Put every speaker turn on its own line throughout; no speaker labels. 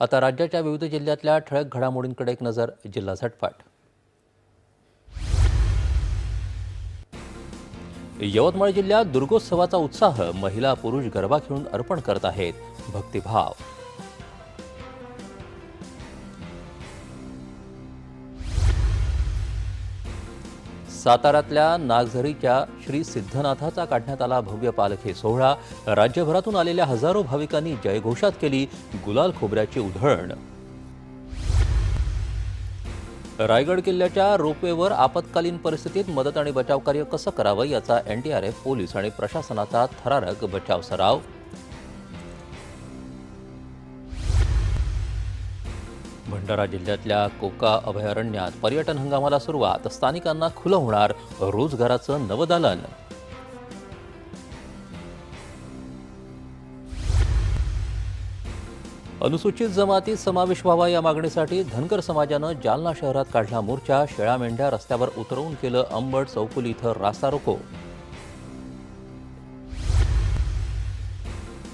आता राज्याच्या विविध जिल्ह्यातल्या ठळक घडामोडींकडे एक नजर जिल्हा झटपाट. यवतमाळ जिल्ह्यात दुर्गोत्सवाचा उत्साह महिला पुरुष गरबा खेळून अर्पण करत आहेत भक्तिभाव. साताऱ्यातल्या नागझरीच्या श्री सिद्धनाथाचा काढण्यात आला भव्य पालखी सोहळा. राज्यभरातून आलेल्या हजारो भाविकांनी जयघोषात केली गुलाल खोबऱ्याची उधळण. रायगड किल्ल्याच्या रोपवेवर आपत्कालीन परिस्थितीत मदत आणि बचाव कार्य कसं करावं याचा एनडीआरएफ पोलीस आणि प्रशासनाचा थरारक बचाव सराव. भंडारा जिल्ह्यातल्या कोका अभयारण्यात पर्यटन हंगामाला सुरुवात स्थानिकांना खुलं होणार रोजगाराचं नवदालन. अनुसूचित जमातीत समावेश व्हावा या मागणीसाठी धनगर समाजानं जालना शहरात काढला मोर्चा शेळा मेंढ्या रस्त्यावर उतरवून केलं अंबड चौकुली इथं रास्ता रोको.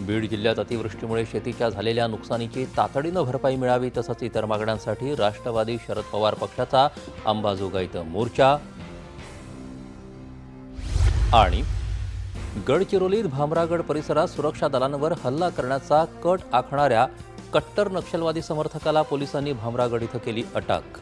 बीड जिल्ह्यात अतिवृष्टीमुळे शेतीच्या झालेल्या नुकसानीची तातडीनं भरपाई मिळावी तसंच इतर मागण्यांसाठी राष्ट्रवादी शरद पवार पक्षाचा अंबाजोगाई इथं मोर्चा. आणि गडचिरोलीत भामरागड परिसरात सुरक्षा दलांवर हल्ला करण्याचा कट आखणाऱ्या कट्टर नक्षलवादी समर्थकाला पोलिसांनी भामरागड इथं केली अटक.